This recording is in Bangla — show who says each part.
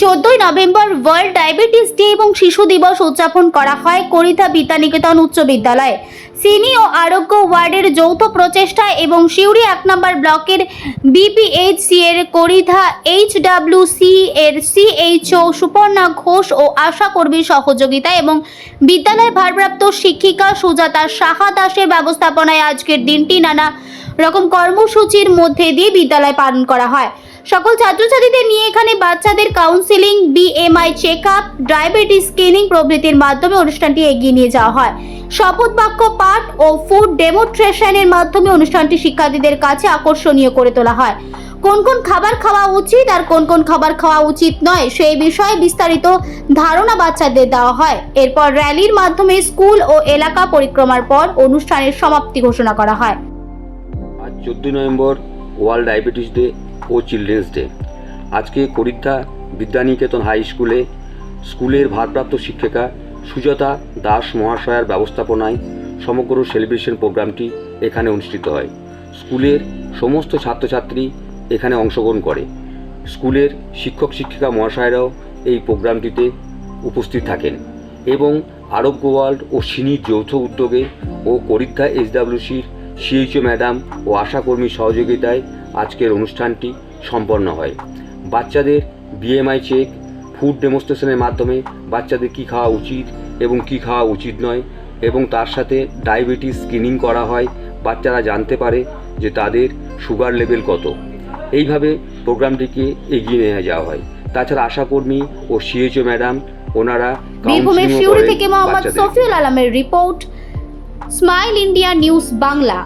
Speaker 1: চোদ্দই নভেম্বর ওয়ার্ল্ড ডায়াবেটিস ডে এবং শিশু দিবস উদযাপন করা হয় করিতা বিদ্যানিকেতন উচ্চ বিদ্যালয়ে। সিনি ও আরোগ্য ওয়ার্ডের যৌথ প্রচেষ্টা এবং সিউড়ি এক নম্বর ব্লকের বিপিএইচসি এর করিধা এইচডাব্লিউসি এর সিএইচও সুপর্ণা ঘোষ ও আশা কর্মীর সহযোগিতা এবং বিদ্যালয়ের ভারপ্রাপ্ত শিক্ষিকা সুজাতা সাহা দাসের ব্যবস্থাপনায় আজকের দিনটি নানা রকম কর্মসূচির মধ্যে দিয়ে বিদ্যালয় পালন করা হয়। সকল ছাত্রছাত্রীদের নিয়ে এখানে বাচ্চাদের counselling BMI check up diabetes screening প্রভৃতির মাধ্যমে অনুষ্ঠানটি এগিয়ে নিয়ে যাওয়া হয়। শপথ বাক্য, পাঠ ও ফুড ডেমোট্রেশনের মাধ্যমে অনুষ্ঠানটি শিক্ষার্থীদের কাছে আকর্ষণীয় করে তোলা হয়। কোন কোন খাবার খাওয়া উচিত আর কোন কোন খাবার খাওয়া উচিত নয় সেই বিষয়ে বিস্তারিত ধারণা বাচ্চাদের দেওয়া হয়। এরপর র্যালির মাধ্যমে স্কুল ও এলাকা পরিক্রমার পর অনুষ্ঠানের সমাপ্তি ঘোষণা করা হয়।
Speaker 2: আজ চোদ্দোই নভেম্বর, ওয়ার্ল্ড ডায়াবেটিস ডে ও চিলড্রেন্স ডে। আজকে করিদ্ধা বিদ্যানিকেতন হাই স্কুলে স্কুলের ভারপ্রাপ্ত শিক্ষিকা সুজাতা দাস মহাশয়ার ব্যবস্থাপনায় সমগ্র সেলিব্রেশন প্রোগ্রামটি এখানে অনুষ্ঠিত হয়। স্কুলের সমস্ত ছাত্রছাত্রী এখানে অংশগ্রহণ করে। স্কুলের শিক্ষক শিক্ষিকা মহাশয়রাও এই প্রোগ্রামটিতে উপস্থিত থাকেন এবং আরোগ্য ওয়ার্ল্ড ও সিনির যৌথ উদ্যোগে ও করিদ্ধা এইচডাব্লিউসির সিএইচও ম্যাডাম ও আশাকর্মীর সহযোগিতায় আজকের অনুষ্ঠানটি সম্পন্ন হয়। বাচ্চাদের বিএমআই চেক ফুড ডেমনস্ট্রেশনের মাধ্যমে বাচ্চাদের কী খাওয়া উচিত এবং কী খাওয়া উচিত নয় এবং তার সাথে ডায়াবেটিস স্ক্রিনিং করা হয়। বাচ্চারা জানতে পারে যে তাদের সুগার লেভেল কত। এইভাবে প্রোগ্রামটিকে এগিয়ে নিয়ে যাওয়া হয়। তাছাড়া আশাকর্মী ও সিএইচও ম্যাডাম ওনারা
Speaker 1: বীরভূমের থেকে মোহাম্মদ সফিউল আলমের report Smile India News Bangla.